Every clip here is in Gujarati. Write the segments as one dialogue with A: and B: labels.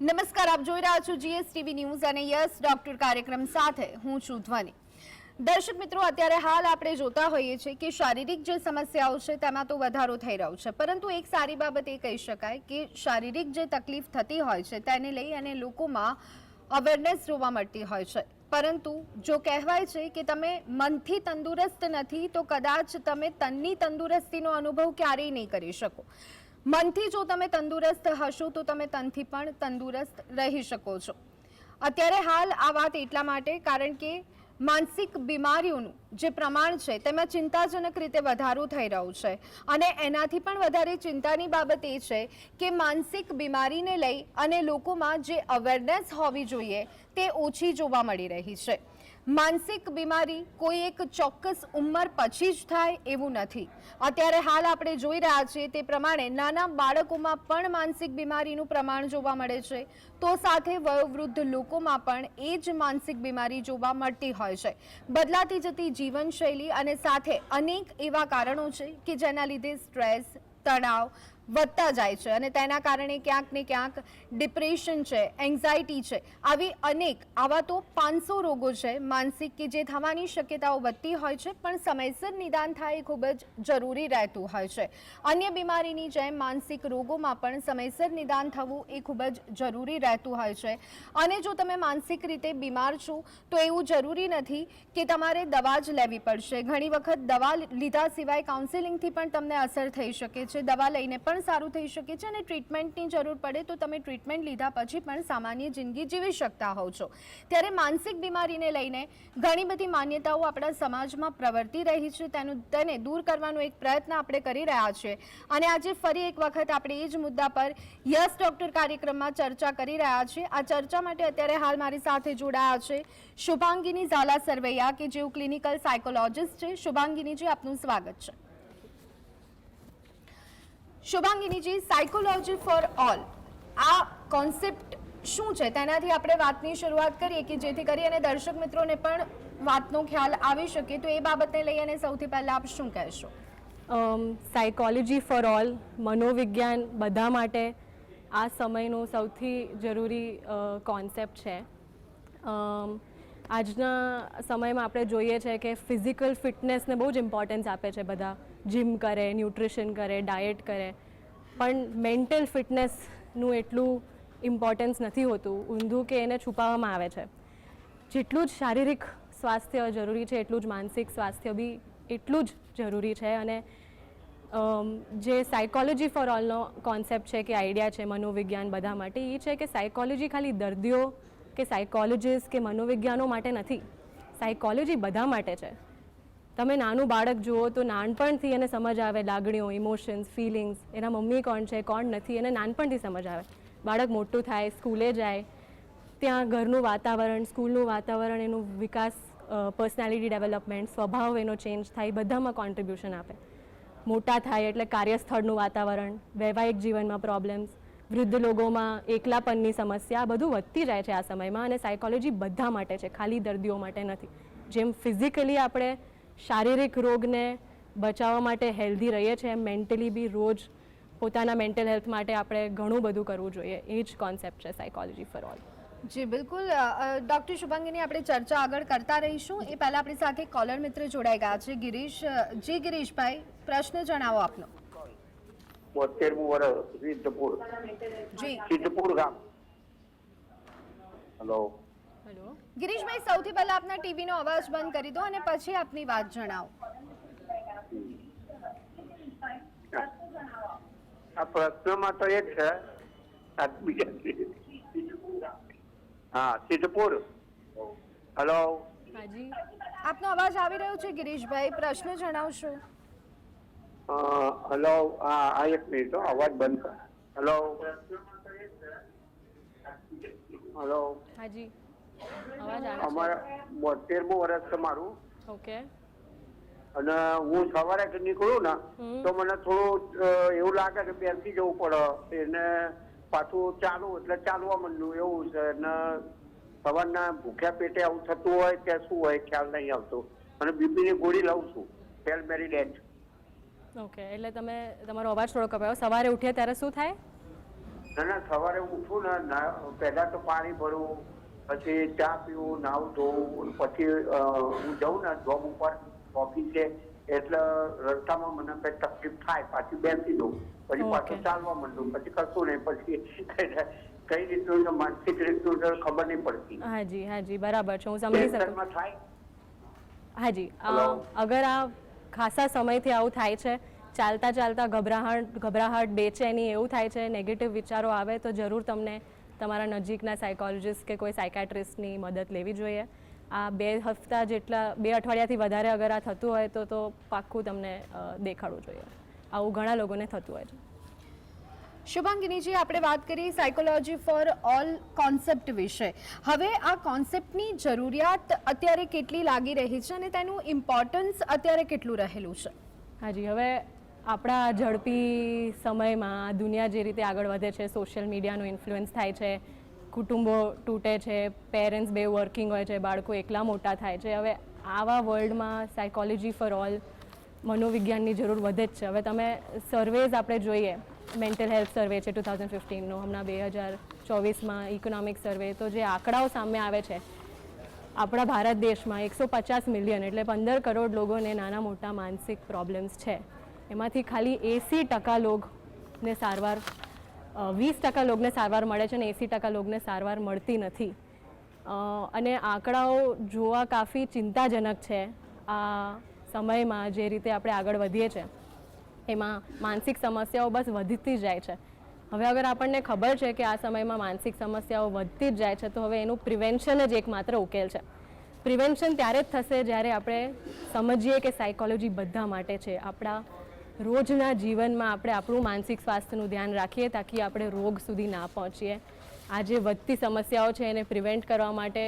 A: નમસ્કાર, આપ જોઈ રહ્યા છો જીએસટીવી ન્યૂઝ અને યસ, ડોક્ટર કાર્યક્રમ સાથે હું છું ધ્વની. દર્શક મિત્રો, અત્યારે હાલ આપણે જોતા હોઈએ છીએ કે શારીરિક જે સમસ્યાઓ છે તેમાં તો વધારો થઈ રહ્યો છે. પરંતુ એક સારી બાબત એ કહી શકાય કે શારીરિક જે તકલીફ થતી હોય છે તેને લઈ અને લોકોમાં અવેરનેસ જોવા મળતી હોય છે. પરંતુ જો કહેવાય છે કે તમે મનથી તંદુરસ્ત નથી, તો કદાચ તમે તનની તંદુરસ્તીનો અનુભવ ક્યારેય નહીં કરી શકો. મનથી જો તમે તંદુરસ્ત હશો, તો તમે તનથી પણ તંદુરસ્ત રહી શકો છો. અત્યારે હાલ આ વાત એટલા માટે, કારણ કે માનસિક બીમારીઓનું જે પ્રમાણ છે, તેમાં ચિંતાજનક રીતે વધારો થઈ રહ્યો છે. અને એનાથી પણ વધારે ચિંતાની બાબત એ છે કે માનસિક બીમારીને લઈ અને લોકોમાં જે અવેરનેસ હોવી જોઈએ, તે ઓછી જોવા મળી રહી છે. માનસિક બીમારી કોઈ એક ચોક્કસ ઉંમર પછી જ થાય એવું નથી. અત્યારે હાલ આપણે જોઈ રહ્યા છીએ તે પ્રમાણે નાના બાળકોમાં પણ માનસિક બીમારીનું પ્રમાણ જોવા મળે છે. તો સાથે વયોવૃદ્ધ લોકોમાં પણ એ જ માનસિક બીમારી જોવા મળતી હોય છે. બદલાતી જતી જીવનશૈલી અને સાથે અનેક એવા કારણો છે કે જેના લીધે સ્ટ્રેસ, તણાવ વધતા જાય છે અને તેના કારણે ક્યાંક ને ક્યાંક ડિપ્રેશન છે એન્ઝાયટી છે, આવી અનેક, આવા તો પાંચસો રોગો છે, માનસિક કે જે થવાની શક્યતાઓ વધતી હોય છે, પણ સમયસર નિદાન થાય એ ખૂબ જ જરૂરી રહેતું હોય છે. અન્ય બીમારીની જેમ માનસિક રોગોમાં પણ સમયસર નિદાન થવું એ ખૂબ જ જરૂરી રહેતું હોય છે. અને જો તમે માનસિક રીતે બીમાર છો, તો એવું જરૂરી નથી કે તમારે દવા જ લેવી પડશે. ઘણી વખત દવા લીધા સિવાય કાઉન્સેલિંગથી પણ તમને અસર થઈ શકે છે. દવા લઈને પણ સારું થઈ શકે છે અને ટ્રીટમેન્ટની જરૂર પડે તો તમે ટ્રીટમેન્ટ લીધા પછી પણ સામાન્ય જિંદગી જીવી શકતા હોવ છો. ત્યારે માનસિક બીમારીને લઈને ઘણી બધી માન્યતાઓ આપણા સમાજમાં પ્રવર્તી રહી છે. તેનું, તેને દૂર કરવાનો એક પ્રયત્ન આપણે કરી રહ્યા છીએ અને આજે ફરી એક વખત આપણે એ જ મુદ્દા પર યસ ડૉક્ટર કાર્યક્રમમાં ચર્ચા કરી રહ્યા છીએ. આ ચર્ચા માટે અત્યારે હાલ મારી સાથે જોડાયા છે શુભાંગીની ઝાલા સરવૈયા, કે જેઓ ક્લિનિકલ સાયકોલોજિસ્ટ છે. શુભાંગીનીજી, આપનું સ્વાગત છે. શુભાંગીનીજી સાયકોલોજી ફોર ઓલ આ કોન્સેપ્ટ શું છે? તેનાથી આપણે વાતની શરૂઆત કરીએ કે જેથી કરી અને દર્શક મિત્રોને પણ વાતનો ખ્યાલ આવી શકે. તો એ બાબતને લઈ અને સૌથી પહેલાં આપ શું કહેશો?
B: સાયકોલોજી ફોર ઓલ મનોવિજ્ઞાન બધા માટે આ સમયનો સૌથી જરૂરી કોન્સેપ્ટ છે. આજના સમયમાં આપણે જોઈએ છે કે ફિઝિકલ ફિટનેસને બહુ જ ઇમ્પોર્ટન્સ આપે છે બધા. જિમ કરે ન્યુટ્રિશન કરે ડાયટ કરે. પણ મેન્ટલ ફિટનેસનું એટલું ઇમ્પોર્ટન્સ નથી હોતું. ઊંધું કે એને છુપાવવામાં આવે છે. જેટલું જ શારીરિક સ્વાસ્થ્ય જરૂરી છે, એટલું જ માનસિક સ્વાસ્થ્ય બી એટલું જ જરૂરી છે. અને જે સાયકોલોજી ફોર ઓલનો કોન્સેપ્ટ છે કે આઈડિયા છે, મનોવિજ્ઞાન બધા માટે એ છે કે સાયકોલોજી ખાલી દર્દીઓ કે સાયકોલોજીસ્ટ કે મનોવિજ્ઞાનો માટે નથી. સાયકોલોજી બધા માટે છે. તમે નાનું બાળક જુઓ તો નાનપણથી એને સમજ આવે લાગણીઓ ઇમોશન્સ ફિલિંગ્સ એના મમ્મી કોણ છે, કોણ નથી, એને નાનપણથી સમજ આવે. બાળક મોટું થાય, સ્કૂલે જાય, ત્યાં ઘરનું વાતાવરણ, સ્કૂલનું વાતાવરણ, એનું વિકાસ પર્સનાલિટી ડેવલપમેન્ટ સ્વભાવ એનો ચેન્જ થાય બધામાં કોન્ટ્રીબ્યુશન આપે. મોટા થાય એટલે કાર્યસ્થળનું વાતાવરણ, વૈવાહિક જીવનમાં પ્રોબ્લેમ્સ વૃદ્ધ લોકોમાં એકલાપનની સમસ્યા બધું વધતી જાય છે આ સમયમાં અને સાયકોલોજી બધા માટે છે, ખાલી દર્દીઓ માટે નથી. જેમ ફિઝિકલી આપણે શારીરિક રોગને બચાવવા માટે હેલ્ધી રહીએ છીએ. એમ મેન્ટલી બી રોજ પોતાના મેન્ટલ હેલ્થ માટે આપણે ઘણું બધું કરવું જોઈએ. એ જ કોન્સેપ્ટ છે સાયકોલોજી ફોર ઓલ
A: જી બિલકુલ. ડૉક્ટર શુભાંગીની આપણે ચર્ચા આગળ કરતા રહીશું. એ પહેલાં આપણી સાથે કોલર મિત્ર જોડાઈ ગયા છે. ગિરીશ જી ગિરીશભાઈ પ્રશ્ન જણાવો આપનો.
C: બોતેરમું વર્ષ સિદ્ધપુર.
A: જી.
C: સિદ્ધપુર ગામ. Hello
B: hello.
A: ગિરીશભાઈ સૌથી પહેલા આપના ટીવીનો અવાજ બંધ કરી દો અને પછી આપની વાત જણાવો.
C: આ પ્રશ્નમાં તો એ જ છે. હા સિદ્ધપુર. હલો.
B: હાજી.
A: આપનો અવાજ આવી રહ્યો છે ગિરીશભાઈ? પ્રશ્ન જણાવશો.
C: હેલો આ એક મિનિટ અવાજ બંધ કર. હેલો. હલો.
B: હાજી. અવાજ આવે
C: બોતેરમું વર્ષ છે મારું.
B: ઓકે.
C: અને હું સવારે નીકળું ને તો મને થોડું એવું લાગે કે બેસી જવું પડે. એને પાછું ચાલુ એટલે ચાલવા માંડ્યું એવું છે. અને સવારના ભૂખ્યા પેટે આવું થતું હોય કે શું હોય ખ્યાલ નહીં આવતો. અને બીપીની ગોળી લઉં છું ફેલ મેરી ડેટ.
B: ઓકે એટલે તમે તમારો અવાજ થોડો કપાયો. સવારે ઉઠ્યા ત્યારે શું થાય?
C: ના ના સવારે ઉઠું ને પહેલા તો પાણી ભરવું પછી ચા પીવું નાવું ધોવું પછી હું જઉં ને જોબ ઉપર ઓફિસે એટલે રસ્તામાં મને કઈ તકલીફ થાય પાછી બેસી દઉં પછી પાછું ચાલવા માંડું પછી કશું નહીં પછી કઈ રીતનું માનસિક રીતનું ખબર નહીં પડતી.
B: હાજી હાજી બરાબર છે હું સમજી શકું.
C: થાય?
B: હાજી અગર આ ખાસા સમયથી આવું થાય છે ચાલતા ચાલતા ગભરાહટ ગભરાહટ બેચેની એવું થાય છે નેગેટિવ વિચારો આવે તો જરૂર તમને તમારા નજીકના સાયકોલોજિસ્ટ કે કોઈ સાયકાટ્રિસ્ટની મદદ લેવી જોઈએ. આ બે હપ્તા જેટલા બે અઠવાડિયાથી વધારે અગર આ થતું હોય તો તો પાક્કું તમને દેખાડવું જોઈએ. આવું ઘણા લોકોને થતું હોય છે.
A: શુભાંગીનીજી આપણે વાત કરી સાયકોલોજી ફોર ઓલ કોન્સેપ્ટ વિશે. હવે આ કોન્સેપ્ટની જરૂરિયાત અત્યારે કેટલી લાગી રહી છે અને તેનું ઇમ્પોર્ટન્સ અત્યારે કેટલું રહેલું છે?
B: હાજી હવે આપણા ઝડપી સમયમાં દુનિયા જે રીતે આગળ વધે છે સોશિયલ મીડિયાનો ઇન્ફ્લુઅન્સ થાય છે, કુટુંબો તૂટે છે પેરેન્ટ્સ બે વર્કિંગ હોય છે, બાળકો એકલા મોટા થાય છે, હવે આવા વર્લ્ડમાં સાયકોલોજી ફોર ઓલ મનોવિજ્ઞાનની જરૂર વધે જ છે. હવે તમે સર્વેઝ આપણે જોઈએ મેન્ટલ હેલ્થ સર્વે છે ટુ થાઉઝન્ડ ફિફ્ટીનનો હમણાં બે હજાર ચોવીસમાં ઇકોનોમિક સર્વે તો જે આંકડાઓ સામે આવે છે, આપણા ભારત દેશમાં એકસો પચાસ મિલિયન એટલે પંદર કરોડ લોકોને નાના મોટા માનસિક પ્રોબ્લેમ્સ છે. એમાંથી ખાલી એંસી ટકા લોગને સારવાર વીસ ટકા લોગને સારવાર મળે છે અને એંસી ટકા લોગને સારવાર મળતી નથી. અને આંકડાઓ જોવા કાફી ચિંતાજનક છે આ સમયમાં જે રીતે આપણે આગળ વધીએ છીએ એમાં માનસિક સમસ્યાઓ બસ વધતી જ જાય છે. હવે અગર આપણને ખબર છે કે આ સમયમાં માનસિક સમસ્યાઓ વધતી જ જાય છે, તો હવે એનું પ્રિવેન્શન જ એકમાત્ર ઉકેલ છે. પ્રિવેન્શન ત્યારે જ થશે જ્યારે આપણે સમજીએ કે સાયકોલોજી બધા માટે છે. આપણા રોજના જીવનમાં આપણે આપણું માનસિક સ્વાસ્થ્યનું ધ્યાન રાખીએ તાકી આપણે રોગ સુધી ના પહોંચીએ. આ જે વધતી સમસ્યાઓ છે એને પ્રિવેન્ટ કરવા માટે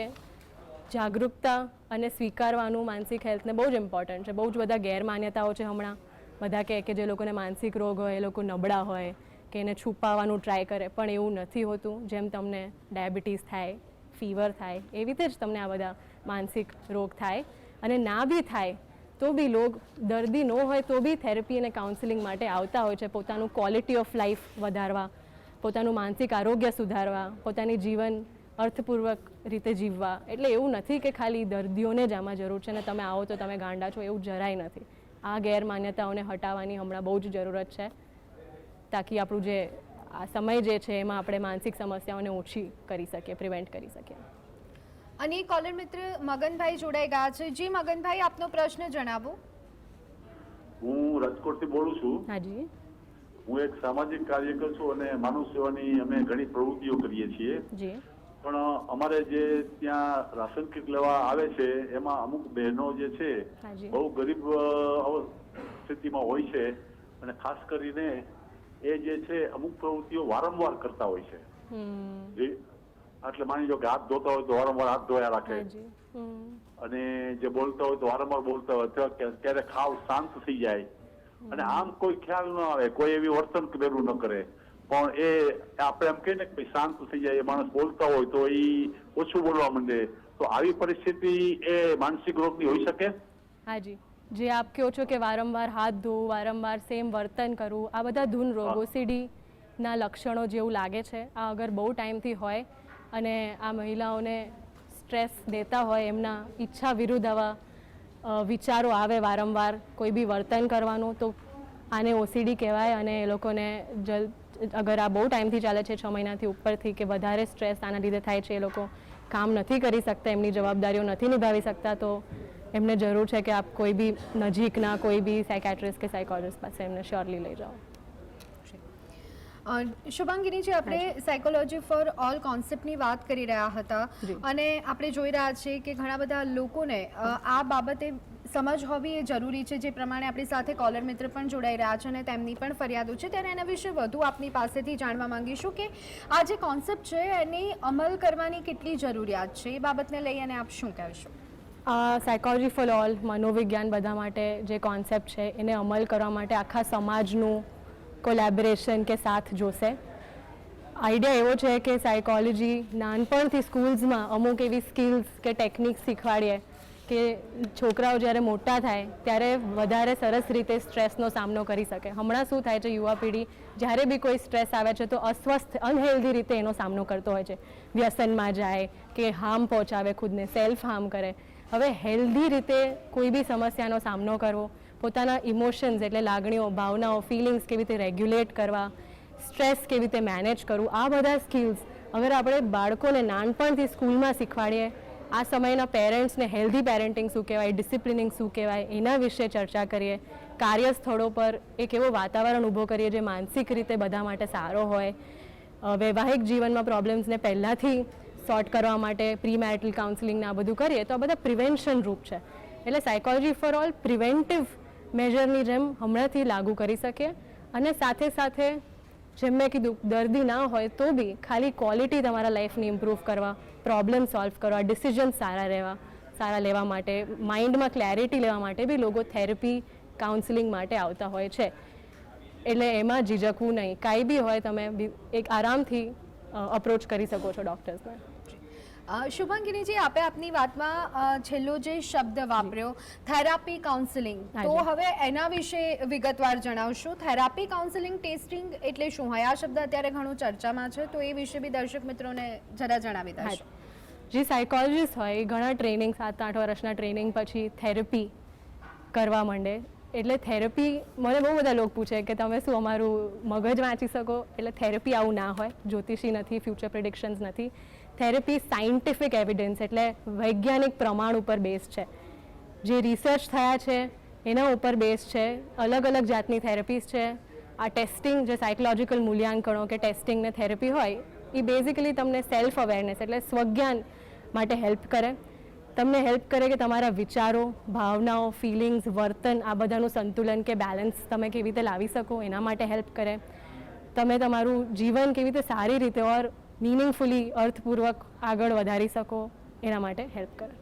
B: જાગૃતતા અને સ્વીકારવાનું માનસિક હેલ્થને બહુ જ ઇમ્પોર્ટન્ટ છે. બહુ જ બધા ગેરમાન્યતાઓ છે હમણાં. બધા કહે કે જે લોકોને માનસિક રોગ હોય, એ લોકો નબળા હોય, કે એને છુપાવવાનું ટ્રાય કરે, પણ એવું નથી હોતું. જેમ તમને ડાયાબિટીસ થાય ફીવર થાય, એવી રીતે જ તમને આ બધા માનસિક રોગ થાય અને ના બી થાય તો બી લોગ દર્દી ન હોય તો બી થેરપી અને કાઉન્સિલિંગ માટે આવતા હોય છે. પોતાનું ક્વોલિટી ઓફ લાઈફ વધારવા, પોતાનું માનસિક આરોગ્ય સુધારવા, પોતાની જીવન અર્થપૂર્વક રીતે જીવવા. એટલે એવું નથી કે ખાલી દર્દીઓને જ આમાં જરૂર છે ને તમે આવો તો તમે ગાંડા છો, એવું જરાય નથી. આ ગેરમાન્યતાઓને હટાવવાની હમણાં બહુ જ જરૂરત છે, તાકી આપણું જે આ સમય જે છે એમાં આપણે માનસિક સમસ્યાઓને ઓછી કરી શકીએ પ્રિવેન્ટ કરી શકીએ.
A: અને કોલર મિત્ર મગનભાઈ જોડાઈ ગયા છે. જી મગનભાઈ આપનો પ્રશ્ન જણાવો.
D: હું રાજકોટથી બોલું છું.
B: હાજી.
D: હું એક સામાજિક કાર્યકર છું અને માનવ સેવાની અમે ઘણી પ્રવૃત્તિઓ કરીએ છીએ.
B: જી.
D: પણ અમારે જે ત્યાં રાશન કીટ લેવા આવે છે એમાં અમુક બહેનો જે છે બહુ ગરીબ સ્થિતિમાં હોય છે. અને ખાસ કરીને એ જે છે અમુક પ્રવૃત્તિઓ વારંવાર કરતા હોય છે.
B: હમ.
D: જે એટલે માની લો કે હાથ ધોતા હોય તો વારંવાર હાથ ધોયા રાખે. અને જે બોલતા હોય તો વારંવાર બોલતા હોય. કે- ખાવ શાંત થઈ જાય. અને આમ કોઈ ખ્યાલ ન આવે કોઈ એવી વર્તન પેલું ન કરે. પણ એ આપણે એમ કહીએ ને કે શાંત થઈ જાય એ માણસ બોલતા હોય તો એ ઓછું બોલવા માંડે. તો આવી પરિસ્થિતિ એ માનસિક રોગની હોઈ શકે?
B: હાજી. જે આપ કહો છો કે વારંવાર હાથ ધોવું વારંવાર સેમ વર્તન કરવું આ બધા ધૂન રોગ
D: સીડી
B: ના લક્ષણો જેવું લાગે છે. આ અગર બહુ ટાઈમથી હોય અને આ મહિલાઓને સ્ટ્રેસ દેતા હોય, એમના ઈચ્છા વિરુદ્ધ આવા વિચારો આવે વારંવાર, કોઈ બી વર્તન કરવાનું, તો આને ઓસીડી કહેવાય અને એ લોકોને જલ, અગર આ બહુ ટાઈમથી ચાલે છે, છ મહિનાથી ઉપરથી કે વધારે સ્ટ્રેસ આના લીધે થાય છે, એ લોકો કામ નથી કરી શકતા, એમની જવાબદારીઓ નથી નિભાવી શકતા, તો એમને જરૂર છે કે આપ કોઈ બી નજીકના કોઈ બી સાયકાટ્રિસ્ટ કે સાયકોલોજિસ્ટ પાસે એમને શ્યોરલી લઈ જાઓ.
A: અ, શુભાંગીનીજી આપણે સાયકોલોજી ફોર ઓલ કોન્સેપ્ટની વાત કરી રહ્યા હતા અને આપણે જોઈ રહ્યા છીએ કે ઘણા બધા લોકોને આ બાબતે સમજ હોવી એ જરૂરી છે જે પ્રમાણે આપણી સાથે કોલર મિત્ર પણ જોડાઈ રહ્યા છે અને તેમની પણ ફરિયાદો છે. ત્યારે એના વિશે વધુ આપની પાસેથી જાણવા માંગીશું કે આ જે કોન્સેપ્ટ છે એની અમલ કરવાની કેટલી જરૂરિયાત છે? એ બાબતને લઈ અને આપ શું કહેશો?
B: સાયકોલોજી ફોર ઓલ મનોવિજ્ઞાન બધા માટે જે કોન્સેપ્ટ છે એને અમલ કરવા માટે આખા સમાજનું કોલેબોરેશન કે સાથ જોશે આઈડિયા એવો છે કે સાયકોલોજી નાનપણથી સ્કૂલ્સમાં અમુક એવી સ્કિલ્સ કે ટેકનિક શીખવાડીએ કે છોકરાઓ જ્યારે મોટા થાય ત્યારે વધારે સરસ રીતે સ્ટ્રેસનો સામનો કરી શકે હમણાં શું થાય છે યુવા પેઢી જ્યારે બી કોઈ સ્ટ્રેસ આવે છે તો અસ્વસ્થ અનહેલ્ધી રીતે એનો સામનો કરતો હોય છે વ્યસનમાં જાય કે હાર્મ પહોંચાડે ખુદને સેલ્ફ હાર્મ કરે હવે હેલ્ધી રીતે કોઈ બી સમસ્યાનો સામનો કરવો પોતાના ઇમોશન્સ એટલે લાગણીઓ, ભાવનાઓ ફિલિંગ્સ કેવી રીતે રેગ્યુલેટ કરવા સ્ટ્રેસ કેવી રીતે મેનેજ કરવું, આ બધા સ્કિલ્સ અગર આપણે બાળકોને નાનપણથી સ્કૂલમાં શીખવાડીએ. આ સમયના પેરેન્ટ્સને હેલ્ધી પેરેન્ટિંગ શું કહેવાય ડિસિપ્લિનિંગ શું કહેવાય, એના વિશે ચર્ચા કરીએ. કાર્યસ્થળો પર એક એવો વાતાવરણ ઊભો કરીએ જે માનસિક રીતે બધા માટે સારો હોય. વૈવાહિક જીવનમાં પ્રોબ્લેમ્સને પહેલાંથી સોર્ટ કરવા માટે પ્રી મેરિટલ કાઉન્સિલિંગ આ બધું કરીએ તો આ બધા પ્રિવેન્શન રૂપ છે. એટલે સાયકોલોજી ફોર ઓલ પ્રિવેન્ટિવ મેજરની જેમ હમણાંથી લાગુ કરી શકીએ. અને સાથે સાથે જેમ મેં કીધું, દર્દી ના હોય તો બી ખાલી ક્વોલિટી તમારા લાઈફની ઇમ્પ્રૂવ કરવા પ્રોબ્લેમ સોલ્વ કરવા ડિસિઝન સારા રહેવા, સારા લેવા માટે માઇન્ડમાં ક્લેરિટી લેવા માટે બી લોકો થેરપી કાઉન્સિલિંગ માટે આવતા હોય છે. એટલે એમાં ઝીઝકવું નહીં. કાંઈ બી હોય તમે એક આરામથી અપ્રોચ કરી શકો છો ડૉક્ટર્સને
A: શુભાંગીનીજી આપે આપની વાતમાં છેલ્લો જે શબ્દ વાપર્યો થેરાપી કાઉન્સિલિંગ તો હવે એના વિશે વિગતવાર જણાવશો. થેરાપી કાઉન્સિલિંગ ટેસ્ટિંગ એટલે શું? હોય આ શબ્દ અત્યારે ઘણો ચર્ચામાં છે તો એ વિશે બી દર્શક મિત્રોને જરા જણાવી દેશો
B: જે સાયકોલોજીસ્ટ હોય ઘણા ટ્રેનિંગ સાત આઠ વર્ષના ટ્રેનિંગ પછી થેરપી કરવા માંડે. એટલે થેરપી મને બહુ બધા લોકો પૂછે કે તમે શું અમારું મગજ વાંચી શકો? એટલે થેરપી આવું ના હોય. જ્યોતિષી નથી ફ્યુચર પ્રિડિક્શન્સ નથી. થેરપી સાયન્ટિફિક એવિડન્સ એટલે વૈજ્ઞાનિક પ્રમાણ ઉપર બેઝ છે. જે રિસર્ચ થયા છે, એના ઉપર બેઝ છે, અલગ અલગ જાતની થેરપીઝ છે. આ ટેસ્ટિંગ જે સાયકોલોજીકલ મૂલ્યાંકનો કે ટેસ્ટિંગ ને થેરપી હોય, એ બેઝિકલી તમને સેલ્ફ અવેરનેસ એટલે સ્વજ્ઞાન માટે હેલ્પ કરે. તમને હેલ્પ કરે કે તમારા વિચારો, ભાવનાઓ ફિલિંગ્સ વર્તન, આ બધાનું સંતુલન કે બેલેન્સ તમે કેવી રીતે લાવી શકો, એના માટે હેલ્પ કરે. તમે તમારું જીવન કેવી રીતે સારી રીતે ઓર મિનિંગફુલી અર્થપૂર્વક આગળ વધારી શકો એના માટે હેલ્પ કરે.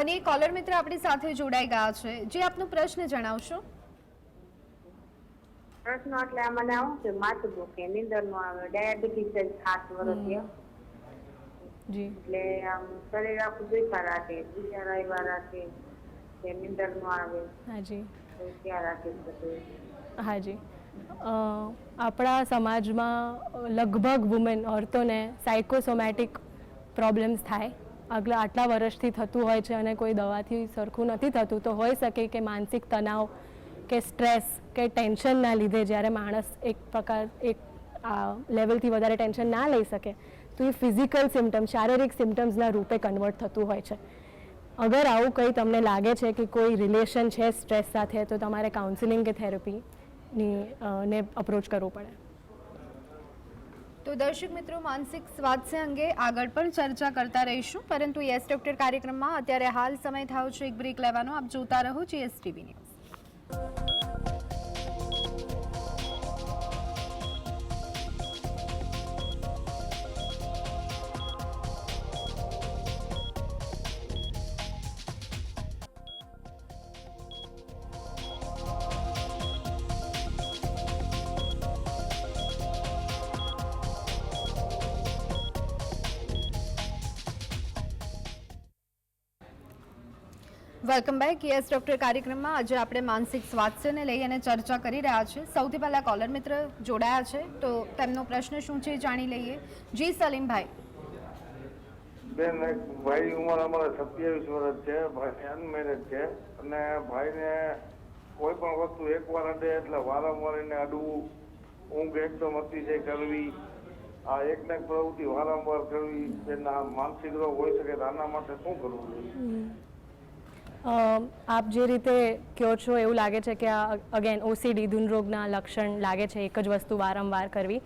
A: અને કોલર મિત્ર આપણી સાથે જોડાઈ ગયા છે. જે આપનો પ્રશ્ન જણાવશો?
E: પ્રશ્ન એટલે આ મને આવું કે માથું દુખે નીંદર નો આવે ડાયાબિટીસ છે ખાસ વર્ષીય
B: જી.
E: એટલે આમ શરીર આખું દુખા રાખે બીજા રવિવાર રાખે કે નીંદર નો આવે
B: હાજી
E: ત્યાં રાખે બધું.
B: હાજી આપણા સમાજમાં લગભગ વુમેન ઓર્તોને સાયકોસોમેટિક પ્રોબ્લેમ્સ થાય. આગલા આટલા વર્ષથી થતું હોય છે અને કોઈ દવાથી સરખું નથી થતું, તો હોઈ શકે કે માનસિક તણાવ કે સ્ટ્રેસ કે ટેન્શનના લીધે જ્યારે માણસ એક પ્રકાર, એક આ લેવલથી વધારે ટેન્શન ના લઈ શકે, તો એ ફિઝિકલ સિમ્ટમ્સ શારીરિક સિમ્ટમ્સના રૂપે કન્વર્ટ થતું હોય છે. અગર આવું કંઈ તમને લાગે છે કે કોઈ રિલેશન છે સ્ટ્રેસ સાથે, તો તમારે કાઉન્સિલિંગ કે થેરપીની ને અપ્રોચ કરવો પડે.
A: તો દર્શક મિત્રો, માનસિક સ્વાસ્થ્ય અંગે આગળ પણ ચર્ચા કરતા રહીશું. પરંતુ યસ ડોક્ટર કાર્યક્રમમાં અત્યારે હાલ સમય થયો છે. એક બ્રેક લેવાનો. આપ જોતા રહો GSTV news welcome back yes doctor કાર્યક્રમમાં આજે આપણે માનસિક સ્વાસ્થ્યને લઈ અને ચર્ચા કરી રહ્યા છીએ. સૌથી પહેલાં કોલર મિત્ર જોડાયા છે તો તેમનો પ્રશ્ન શું છે એ જાણી લઈએ. જી સલીમભાઈ.
F: બેન ભાઈ ઉંમર અમારે સત્યાવીસ વર્ષ છે ભાઈ અનમેરેજ છે. અને ભાઈને કોઈ પણ વસ્તુ એકવાર અડે એટલે વારંવાર એને અડવું ઊંઘ એકદમ અતિશય કરવી આ એક ને એક પ્રવૃત્તિ વારંવાર કરવી એના માનસિક રોગ હોઈ શકે તો આના માટે શું કરવું જોઈએ?
B: આપ જે રીતે કહો છો, એવું લાગે છે કે આ અગેન ઓસીડી ધૂનરોગના લક્ષણ લાગે છે, એક જ વસ્તુ વારંવાર કરવી.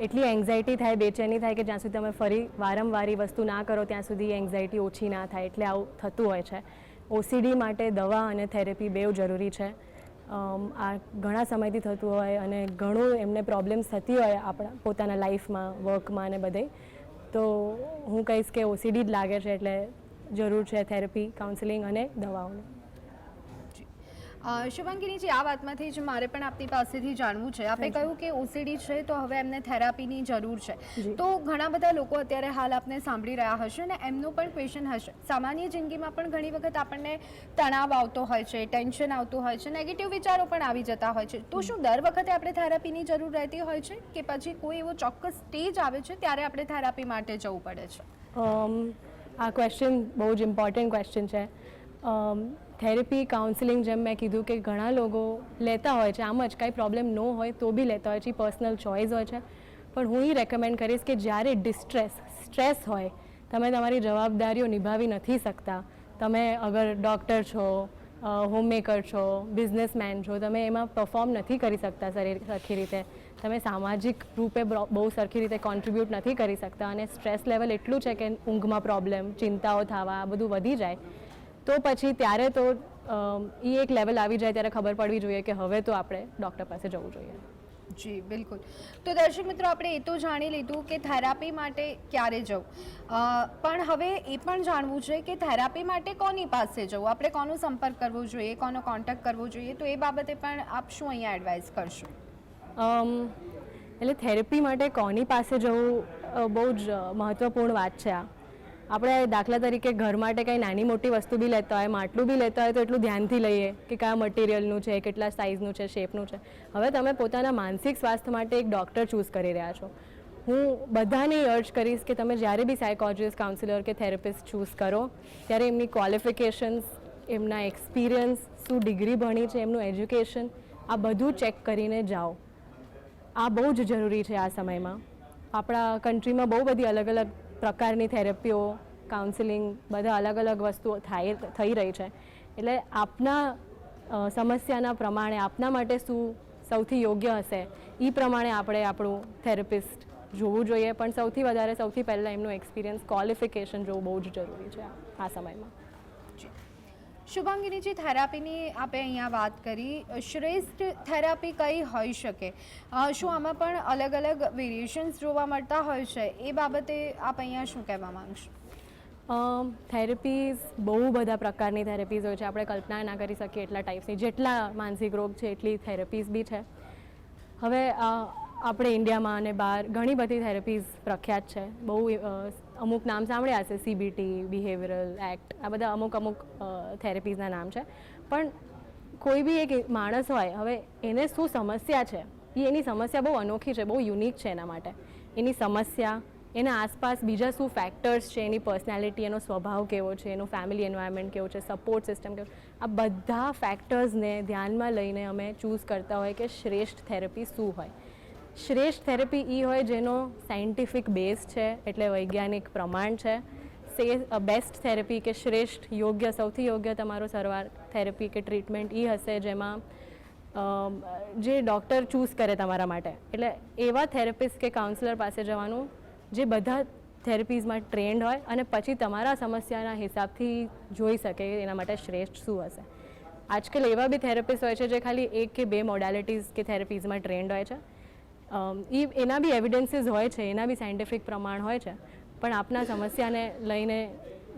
B: એટલી એન્ઝાયટી થાય, બેચેની થાય કે જ્યાં સુધી તમે ફરી વારંવાર એ વસ્તુ ના કરો, ત્યાં સુધી એન્ઝાયટી ઓછી ના થાય. એટલે આવું થતું હોય છે. ઓસીડી માટે દવા અને થેરેપી બેઉ જરૂરી છે. આ ઘણા સમયથી થતું હોય અને ઘણું એમને પ્રોબ્લેમ્સ થતી હોય આપણા, પોતાના લાઈફમાં વર્કમાં ને બધે. તો હું કહીશ કે ઓસીડી જ લાગે છે, એટલે જરૂર છે થેરપી કાઉન્સેલિંગ અને દવાઓની.
A: શુભાંગીનીજી આ વાતમાંથી જ મારે પણ આપની પાસેથી જાણવું છે. આપે કહ્યું કે ઓસીડી છે તો હવે એમને થેરાપીની જરૂર છે. તો ઘણા બધા લોકો અત્યારે હાલ આપને સાંભળી રહ્યા હશે અને એમનું પણ ક્વેશ્ચન હશે. સામાન્ય જિંદગીમાં પણ ઘણી વખત આપણને તણાવ આવતો હોય છે ટેન્શન આવતું હોય છે નેગેટિવ વિચારો પણ આવી જતા હોય છે. તો શું દર વખતે આપણે થેરાપીની જરૂર રહેતી હોય છે? કે પછી કોઈ એવો ચોક્કસ સ્ટેજ આવે છે ત્યારે આપણે થેરાપી માટે જવું પડે છે?
B: આ ક્વેશ્ચન બહુ જ ઇમ્પોર્ટન્ટ ક્વેશ્ચન છે. થેરેપી કાઉન્સિલિંગ જેમ મેં કીધું કે ઘણા લોકો લેતા હોય છે, આમ જ કાંઈ પ્રોબ્લેમ ન હોય તો બી લેતા હોય છે પર્સનલ ચોઇસ હોય છે. પણ હું એ રેકમેન્ડ કરીશ કે જ્યારે ડિસ્ટ્રેસ સ્ટ્રેસ હોય, તમે તમારી જવાબદારીઓ નિભાવી નથી શકતા. તમે અગર ડૉક્ટર છો હોમમેકર છો બિઝનેસમેન છો, તમે એમાં પરફોર્મ નથી કરી શકતા સરી સરખી રીતે. તમે સામાજિક રૂપે બહુ સરખી રીતે કોન્ટ્રીબ્યુટ નથી કરી શકતા અને સ્ટ્રેસ લેવલ એટલું છે કે ઊંઘમાં પ્રોબ્લેમ ચિંતાઓ થવા, આ બધું વધી જાય. તો પછી ત્યારે તો એ એક લેવલ આવી જાય ત્યારે ખબર પડવી જોઈએ કે હવે તો આપણે ડૉક્ટર પાસે જવું જોઈએ.
A: જી, બિલકુલ. તો દર્શક મિત્રો, આપણે એ તો જાણી લીધું કે થેરાપી માટે ક્યારે જવું. પણ હવે એ પણ જાણવું છે કે થેરાપી માટે કોની પાસે જવું? આપણે કોનો સંપર્ક કરવો જોઈએ? કોનો કોન્ટેક્ટ કરવો જોઈએ? તો એ બાબતે પણ આપ શું અહીંયા એડવાઇસ કરશો?
B: એટલે થેરેપી માટે કોની પાસે જવું બહુ જ મહત્ત્વપૂર્ણ વાત છે આ. આપણે દાખલા તરીકે ઘર માટે કંઈ નાની મોટી વસ્તુ બી લેતા હોય, માટલું બી લેતા હોય તો એટલું ધ્યાનથી લઈએ કે કયા મટીરિયલનું છે, કેટલા સાઇઝનું છે શેપનું છે. હવે તમે પોતાના માનસિક સ્વાસ્થ્ય માટે એક ડૉક્ટર ચૂઝ કરી રહ્યા છો. હું બધાને અર્જ કરીશ કે તમે જ્યારે બી સાયકોલોજીસ્ટ કાઉન્સિલર કે થેરેપિસ્ટ ચૂઝ કરો, ત્યારે એમની ક્વોલિફિકેશન્સ એમના એક્સપિરિયન્સ શું ડિગ્રી ભણી છે, એમનું એજ્યુકેશન આ બધું ચેક કરીને જાઓ. આ બહુ જ જરૂરી છે આ સમયમાં. આપણા કન્ટ્રીમાં બહુ બધી અલગ અલગ પ્રકારની થેરેપીઓ કાઉન્સિલિંગ બધા અલગ અલગ વસ્તુઓ થાય, થઈ રહી છે. એટલે આપના સમસ્યાના પ્રમાણે આપના માટે શું સૌથી યોગ્ય હશે? એ પ્રમાણે આપણે આપણું થેરપિસ્ટ જોવું જોઈએ, પણ સૌથી વધારે, સૌથી પહેલાં એમનું એક્સપિરિયન્સ ક્વોલિફિકેશન જોવું બહુ જ જરૂરી છે આ સમયમાં.
A: શુભાંગીનીજી થેરાપીની આપણે અહીંયા વાત કરી શ્રેષ્ઠ થેરાપી કઈ હોઈ શકે? શું આમાં પણ અલગ અલગ વેરિએશન્સ જોવા મળતા હોય છે? એ બાબતે આપ અહીંયા શું કહેવા માંગશો?
B: થેરેપીઝ, બહુ બધા પ્રકારની થેરેપીઝ હોય છે. આપણે કલ્પના ના કરી શકીએ એટલા ટાઈપ્સની જેટલા માનસિક રોગ છે, એટલી થેરેપીઝ બી છે. હવે આપણે ઇન્ડિયામાં અને બહાર ઘણી બધી થેરેપીઝ પ્રખ્યાત છે. બહુ અમુક નામ સાંભળ્યા હશે સીબીટી બિહેવિયરલ એક્ટ આ બધા અમુક અમુક થેરેપીઝના નામ છે. પણ કોઈ બી એક માણસ હોય, હવે એને શું સમસ્યા છે? એ એની સમસ્યા બહુ અનોખી છે, બહુ યુનિક છે એના માટે. એની સમસ્યા, એના આસપાસ બીજા શું ફેક્ટર્સ છે, એની પર્સનાલિટી એનો સ્વભાવ કેવો છે, એનું ફેમિલી એન્વાયરમેન્ટ કેવું છે સપોર્ટ સિસ્ટમ કેવું આ બધા ફેક્ટર્સને ધ્યાનમાં લઈને અમે ચૂઝ કરતા હોય કે શ્રેષ્ઠ થેરપી શું હોય. શ્રેષ્ઠ થેરપી એ હોય જેનો સાયન્ટિફિક બેઝ છે, એટલે વૈજ્ઞાનિક પ્રમાણ છે. સે બેસ્ટ થેરપી કે શ્રેષ્ઠ, યોગ્ય, સૌથી યોગ્ય તમારો સરવાર થેરપી કે ટ્રીટમેન્ટ એ હશે જેમાં જે ડૉક્ટર ચૂઝ કરે તમારા માટે. એટલે એવા થેરેપિસ્ટ કે કાઉન્સિલર પાસે જવાનું જે બધા થેરેપીઝમાં ટ્રેન્ડ હોય અને પછી તમારા સમસ્યાના હિસાબથી જોઈ શકે એના માટે શ્રેષ્ઠ શું હશે. આજકાલ એવા બી થેરેપિસ્ટ હોય છે જે ખાલી એક કે બે મોડાલિટીઝ કે થેરેપીઝમાં ટ્રેન્ડ હોય છે. ઈ એના બી એવિડન્સીસ હોય છે એના બી સાયન્ટિફિક પ્રમાણ હોય છે. પણ આપના સમસ્યાને લઈને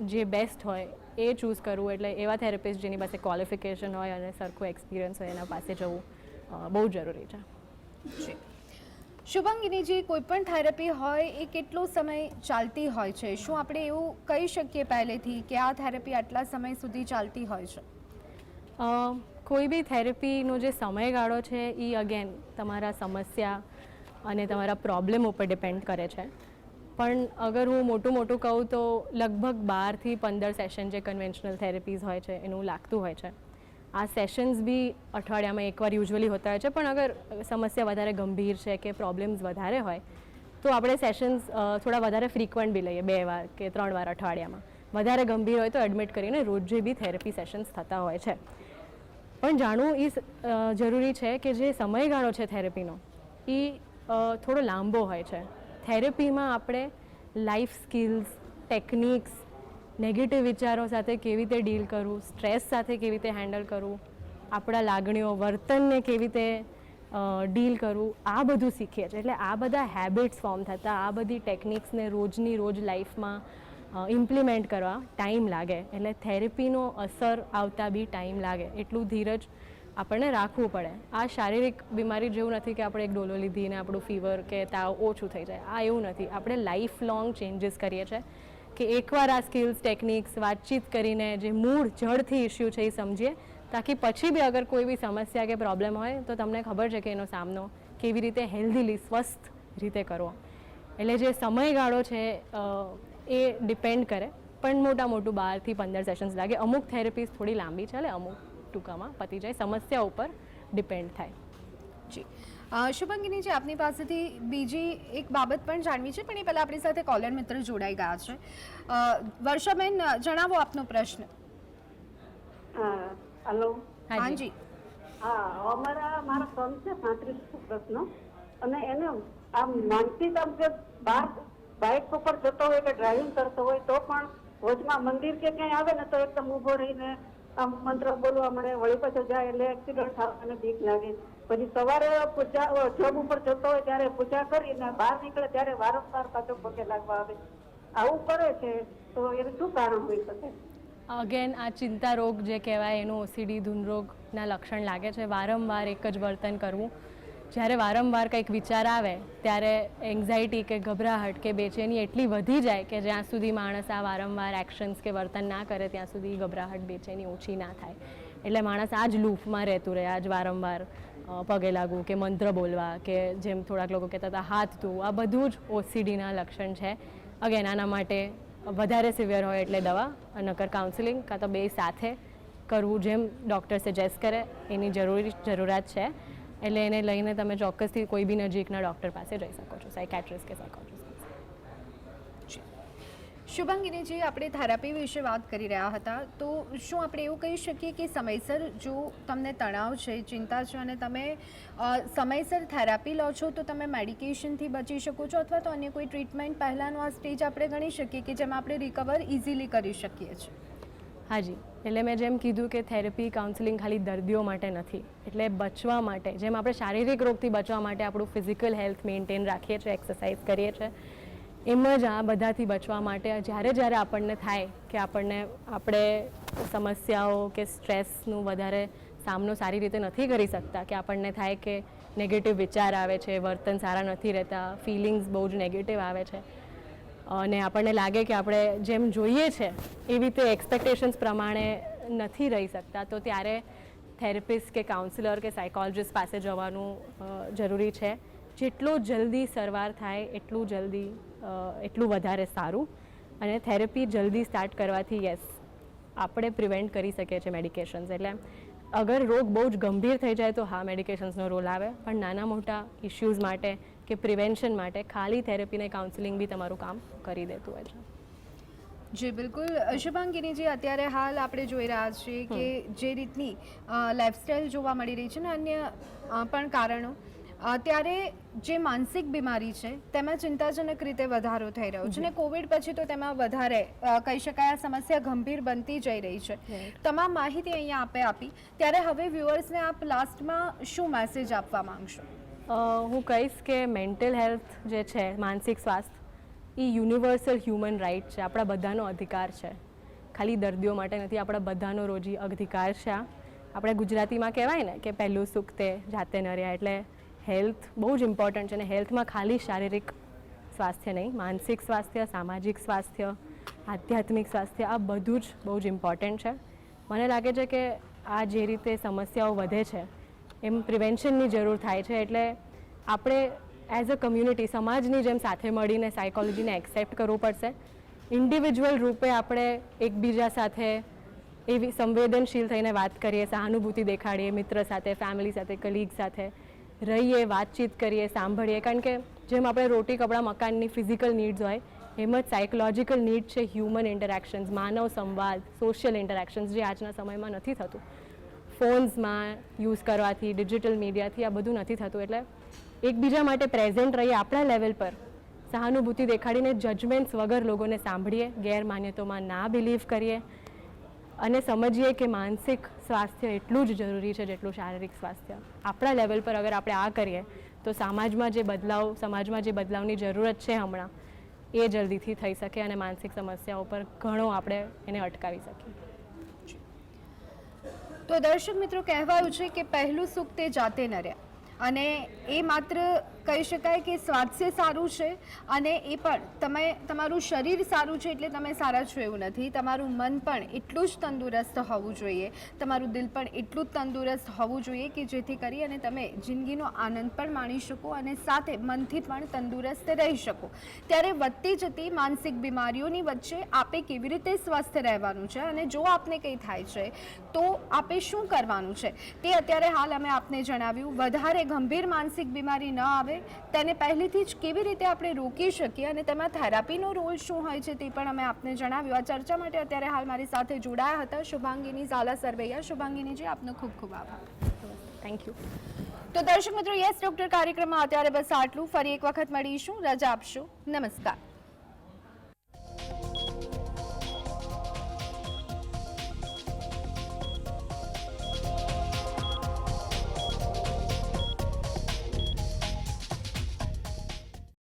B: જે બેસ્ટ હોય એ ચૂઝ કરવું એટલે એવા થેરેપિસ્ટ જેની પાસે ક્વોલિફિકેશન હોય અને સરખું એક્સપિરિયન્સ હોય એના પાસે જવું બહુ જરૂરી છે.
A: જી. શુભાંગીનીજી કોઈ પણ થેરપી હોય એ કેટલો સમય ચાલતી હોય છે? શું આપણે એવું કહી શકીએ પહેલેથી કે આ થેરપી આટલા સમય સુધી ચાલતી હોય છે?
B: કોઈ બી થેરેપીનો જે સમયગાળો છે એ અગેન તમારા સમસ્યા અને તમારા પ્રોબ્લેમ ઉપર ડિપેન્ડ કરે છે. પણ અગર હું મોટું મોટું કહું તો લગભગ બારથી પંદર સેશન જે કન્વેન્શનલ થેરેપીઝ હોય છે, એનું લાગતું હોય છે. આ સેશન્સ બી અઠવાડિયામાં એકવાર યુઝ્યુઅલી હોતા હોય છે, પણ અગર સમસ્યા વધારે ગંભીર છે કે પ્રોબ્લેમ્સ વધારે હોય, તો આપણે સેશન્સ થોડા વધારે ફ્રિકવન્ટ બી લઈએ, બે વાર કે ત્રણ વાર અઠવાડિયામાં. વધારે ગંભીર હોય તો એડમિટ કરીને રોજે બી થેરપી સેશન્સ થતા હોય છે. પણ જાણવું એ જરૂરી છે કે જે સમયગાળો છે થેરેપીનો એ થોડો લાંબો હોય છે. થેરેપીમાં આપણે લાઈફ સ્કિલ્સ ટેકનિક્સ નેગેટિવ વિચારો સાથે કેવી રીતે ડીલ કરવું સ્ટ્રેસ સાથે કેવી રીતે હેન્ડલ કરવું, આપણા લાગણીઓ, વર્તનને કેવી રીતે ડીલ કરવું, આ બધું શીખીએ છીએ. એટલે આ બધા હેબિટ્સ ફોર્મ થતાં, આ બધી ટેકનિક્સને રોજની રોજ લાઈફમાં ઇમ્પ્લિમેન્ટ કરવા ટાઈમ લાગે. એટલે થેરેપીનો અસર આવતા બી ટાઈમ લાગે. એટલું ધીરજ આપણને રાખવું પડે. આ શારીરિક બીમારી જેવું નથી કે આપણે એક ડોલો લીધી ને આપણું ફીવર કે તાવ ઓછું થઈ જાય. આ એવું નથી. આપણે લાઈફ લોંગ ચેન્જીસ કરીએ છીએ. કે એકવાર આ સ્કિલ્સ ટેકનિક્સ વાતચીત કરીને જે મૂળ જડથી ઇસ્યુ છે એ સમજીએ, તાકી પછી બી અગર કોઈ બી સમસ્યા કે પ્રોબ્લેમ હોય તો તમને ખબર છે કે એનો સામનો કેવી રીતે હેલ્ધીલી સ્વસ્થ રીતે કરવો. એટલે જે સમયગાળો છે એ ડિપેન્ડ કરે. પણ મોટા મોટું બારથી પંદર સેશન્સ લાગે. અમુક થેરપીસ થોડી લાંબી ચાલે, અમુક ટૂંકામાં પતી જાય સમસ્યા ઉપર ડિપેન્ડ થાય.
A: જી. શુભંગીની જે આપની પાસેથી બીજી એક બાબત પણ જાણવી છે પણ એ પહેલાં આપણી સાથે કોલર મિત્ર જોડાઈ ગયા છે. વર્ષાબેન જણાવો આપનો પ્રશ્ન.
G: હા હલો
A: હાજી.
G: હા અમારા મારા સન છે પાંત્રીસ પ્રશ્ન અને એને આમ માનસિક આમ જે બહાર બાઇક ઉપર જતો હોય કે ડ્રાઇવિંગ કરતો હોય તો પણ વચમાં મંદિર કે ક્યાંય આવે ને તો એકદમ ઊભો રહીને આમ મંત્ર બોલવા મળે વળી પાછો જાય એટલે એક્સિડન્ટ થવાની બીક લાગે. પછી સવારે પૂજા જોબ ઉપર જતો હોય ત્યારે પૂજા કરીને બહાર નીકળે ત્યારે વારંવાર પાછો પગે લાગવા આવે. આવું કરે છે તો એનું શું કારણ હોઈ શકે?
B: અગેન આ ચિંતા રોગ જે કહેવાય, એનું ઓસીડી ધૂનરોગના લક્ષણ લાગે છે. વારંવાર એક જ વર્તન કરવું. જ્યારે વારંવાર કંઈક વિચાર આવે, ત્યારે એન્ઝાયટી કે ગભરાહટ કે બેચેની એટલી વધી જાય કે જ્યાં સુધી માણસ આ વારંવાર એક્શન્સ કે વર્તન ના કરે, ત્યાં સુધી ગભરાહટ, બેચેની ઓછી ના થાય. એટલે માણસ આ જ લૂપમાં રહેતું રહે, આ જ વારંવાર પગે લાગવું કે મંત્ર બોલવા કે જેમ થોડાક લોકો કહેતા હતા, હાથ ધોવું, આ બધું જ ઓસીડીના લક્ષણ છે. અગેન આના માટે વધારે સિવિયર હોય એટલે દવા નકર કાઉન્સિલિંગ કાં તો બે સાથે કરવું જેમ ડૉક્ટર સજેસ્ટ કરે, એની જરૂરી, જરૂરિયાત છે. એટલે એને લઈને તમે ચોક્કસથી કોઈ બી નજીકના ડૉક્ટર પાસે જઈ શકો છો સાયકેટ્રિસ્ટ કે સાયકોટ્રિસ્ટ
A: શુભંગીનીજી આપણે થેરાપી વિશે વાત કરી રહ્યા હતા. તો શું આપણે એવું કહી શકીએ કે સમયસર જો તમને તણાવ છે ચિંતા છે અને તમે સમયસર થેરાપી લો છો તો તમે મેડિકેશનથી બચી શકો છો અથવા તો અન્ય કોઈ ટ્રીટમેન્ટ પહેલાંનો આ સ્ટેજ આપણે ગણી શકીએ કે જેમાં આપણે રિકવર ઇઝીલી કરી શકીએ છીએ?
B: હાજી એટલે મેં જેમ કીધું કે થેરપી કાઉન્સિલિંગ ખાલી દર્દીઓ માટે નથી, એટલે બચવા માટે, જેમ આપણે શારીરિક રોગથી બચવા માટે આપણું ફિઝિકલ હેલ્થ મેન્ટેન રાખીએ છીએ એક્સરસાઇઝ કરીએ છીએ, એમ જ આ બધાથી બચવા માટે જ્યારે જ્યારે આપણને થાય કે આપણને, આપણે સમસ્યાઓ કે સ્ટ્રેસનું વધારે સામનો સારી રીતે નથી કરી શકતા, કે આપણને થાય કે નેગેટિવ વિચાર આવે છે, વર્તન સારા નથી રહેતા ફિલિંગ્સ બહુ જ નેગેટિવ આવે છે અને આપણને લાગે કે આપણે જેમ જોઈએ છે, એવી રીતે એક્સપેક્ટેશન્સ પ્રમાણે નથી રહી શકતા. તો ત્યારે થેરેપિસ્ટ કે કાઉન્સિલર કે સાયકોલોજિસ્ટ પાસે જવાનું જરૂરી છે. જેટલો જલ્દી સરવાર થાય, એટલું જલ્દી એટલું વધારે સારું. અને થેરેપી જલ્દી સ્ટાર્ટ કરવાથી યસ આપણે પ્રિવેન્ટ કરી શકીએ છીએ મેડિકેશન્સ એટલે અગર રોગ બહુ જ ગંભીર થઈ જાય તો હા મેડિકેશન્સનો રોલ આવે. પણ નાના મોટા ઇશ્યુઝ માટે કે પ્રિવેન્શન માટે ખાલી થેરેપીને કાઉન્સિલિંગ બી તમારું કામ કરી દેતું હોય છે.
A: જી બિલકુલ. શુભાંગીનીજી અત્યારે હાલ આપણે જોઈ રહ્યા છીએ કે જે રીતની લાઈફસ્ટાઈલ જોવા મળી રહી છે ને અન્ય પણ કારણો ત્યારે જે માનસિક બીમારી છે તેમાં ચિંતાજનક રીતે વધારો થઈ રહ્યો છે ને કોવિડ પછી તો તેમાં વધારે કહી શકાય આ સમસ્યા ગંભીર બનતી જઈ રહી છે. તમામ માહિતી અહીંયા આપે આપી. ત્યારે હવે વ્યુઅર્સને આપ લાસ્ટમાં શું મેસેજ આપવા માંગશો?
B: હું કહીશ કે મેન્ટલ હેલ્થ જે છે, માનસિક સ્વાસ્થ્ય, એ યુનિવર્સલ હ્યુમન રાઇટ છે. આપણા બધાનો અધિકાર છે. ખાલી દર્દીઓ માટે નથી, આપણા બધાનો રોજી અધિકાર છે આ. આપણે ગુજરાતીમાં કહેવાય ને કે પહેલું સુખ તે જાતે ન રહ્યા. એટલે હેલ્થ બહુ જ ઇમ્પોર્ટન્ટ છે અને હેલ્થમાં ખાલી શારીરિક સ્વાસ્થ્ય નહીં, માનસિક સ્વાસ્થ્ય, સામાજિક સ્વાસ્થ્ય, આધ્યાત્મિક સ્વાસ્થ્ય, આ બધું જ બહુ જ ઇમ્પોર્ટન્ટ છે. મને લાગે છે કે આ જે રીતે સમસ્યાઓ વધે છે એમ પ્રિવેન્શનની જરૂર થાય છે. એટલે આપણે એઝ અ કમ્યુનિટી સમાજની જેમ સાથે મળીને સાયકોલોજીને એક્સેપ્ટ કરવું પડશે. ઇન્ડિવિજ્યુઅલ રૂપે આપણે એકબીજા સાથે એવી સંવેદનશીલ થઈને વાત કરીએ, સહાનુભૂતિ દેખાડીએ, મિત્ર સાથે ફેમિલી સાથે કલીગ સાથે રહીએ, વાતચીત કરીએ, સાંભળીએ. કારણ કે જેમ આપણે રોટી, કપડાં, મકાનની ફિઝિકલ નીડ્સ હોય, એમ જ સાયકોલોજીકલ નીડ છે હ્યુમન ઇન્ટરેક્શન્સ માનવ સંવાદ સોશિયલ ઇન્ટરેક્શન્સ જે આજના સમયમાં નથી થતું. ફોન્સમાં યુઝ કરવાથી, ડિજિટલ મીડિયાથી આ બધું નથી થતું. એટલે એકબીજા માટે પ્રેઝન્ટ રહીએ આપણા લેવલ પર. સહાનુભૂતિ દેખાડીને જજમેન્ટ્સ વગર લોકોને સાંભળીએ, ગેરમાન્યતોમાં ના બિલીવ કરીએ અને સમજીએ કે માનસિક સ્વાસ્થ્ય એટલું જ જરૂરી છે જેટલું શારીરિક સ્વાસ્થ્ય. આપણા લેવલ પર અગર આપણે આ કરીએ, તો સમાજમાં જે બદલાવ, સમાજમાં જે બદલાવની જરૂરત છે હમણાં, એ જલ્દીથી થઈ શકે અને માનસિક સમસ્યાઓ પર ઘણો આપણે એને અટકાવી શકીએ.
A: તો દર્શક મિત્રો કહેવાયું છે કે પહેલું સુખ તે જાતે નર્યા અને એ માત્ર કહી શકાય કે સ્વાસ્થ્ય સારું છે અને એ પણ તમે, તમારું શરીર સારું છે એટલે તમે સારા છો એવું નથી. તમારું મન પણ એટલું જ તંદુરસ્ત હોવું જોઈએ. તમારું દિલ પણ એટલું જ તંદુરસ્ત હોવું જોઈએ કે જેથી કરી અને તમે જિંદગીનો આનંદ પણ માણી શકો અને સાથે મનથી પણ તંદુરસ્ત રહી શકો. ત્યારે વધતી જતી માનસિક બીમારીઓની વચ્ચે આપે કેવી રીતે સ્વસ્થ રહેવાનું છે? અને જો આપને કંઈ થાય છે, તો આપે શું કરવાનું છે? તે અત્યારે હાલ અમે આપને જણાવ્યું. વધારે ગંભીર માનસિક બીમારી ન આવે તેને પહેલેથી જ કેવી રીતે આપણે રોકી શકીએ અને તેમાં થેરાપીનો રોલ શું હોય છે તે પણ અમે આપને જણાવ્યું. આ ચર્ચા માટે અત્યારે હાલ મારી સાથે જોડાયા હતા શુભાંગીની ઝાલા સરવૈયા. શુભાંગીનીજી આપનો ખૂબ ખૂબ આભાર.
B: થેન્ક યુ
A: તો દર્શક મિત્રો યસ ડૉક્ટર કાર્યક્રમમાં અત્યારે બસ આટલું. ફરી એક વખત મળીશું. રજા આપશો. નમસ્કાર.